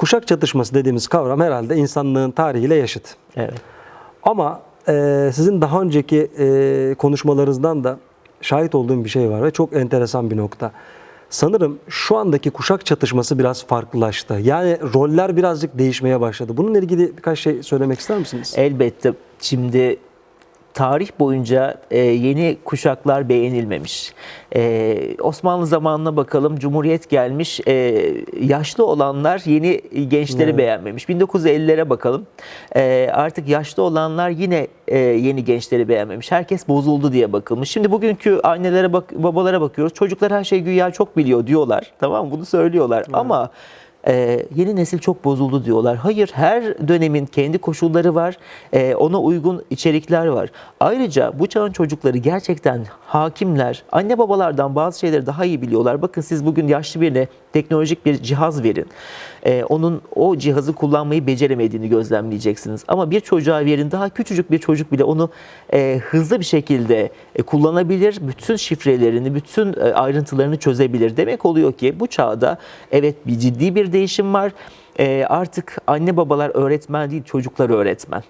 kuşak çatışması dediğimiz kavram herhalde insanlığın tarihiyle yaşıt. Evet. Ama e, sizin daha önceki e, konuşmalarınızdan da şahit olduğum bir şey var ve çok enteresan bir nokta. Sanırım şu andaki kuşak çatışması biraz farklılaştı. Yani roller birazcık değişmeye başladı. Bununla ilgili birkaç şey söylemek ister misiniz? Elbette şimdi tarih boyunca e, yeni kuşaklar beğenilmemiş. E, Osmanlı zamanına bakalım Cumhuriyet gelmiş e, yaşlı olanlar yeni gençleri Evet. beğenmemiş. 1950'lere bakalım e, artık yaşlı olanlar yine e, yeni gençleri beğenmemiş. Herkes bozuldu diye bakılmış. Şimdi bugünkü annelere bak babalara bakıyoruz çocuklar her şeyi güya çok biliyor diyorlar tamam mı? bunu söylüyorlar ama ee, yeni nesil çok bozuldu diyorlar. Hayır, her dönemin kendi koşulları var, ee, ona uygun içerikler var. Ayrıca bu çağın çocukları gerçekten hakimler, anne babalardan bazı şeyleri daha iyi biliyorlar. Bakın siz bugün yaşlı birine teknolojik bir cihaz verin. Ee, onun o cihazı kullanmayı beceremediğini gözlemleyeceksiniz. Ama bir çocuğa verin, daha küçücük bir çocuk bile onu e, hızlı bir şekilde e, kullanabilir, bütün şifrelerini, bütün e, ayrıntılarını çözebilir. Demek oluyor ki bu çağda evet bir ciddi bir değişim var. E, artık anne babalar öğretmen değil, çocuklar öğretmen.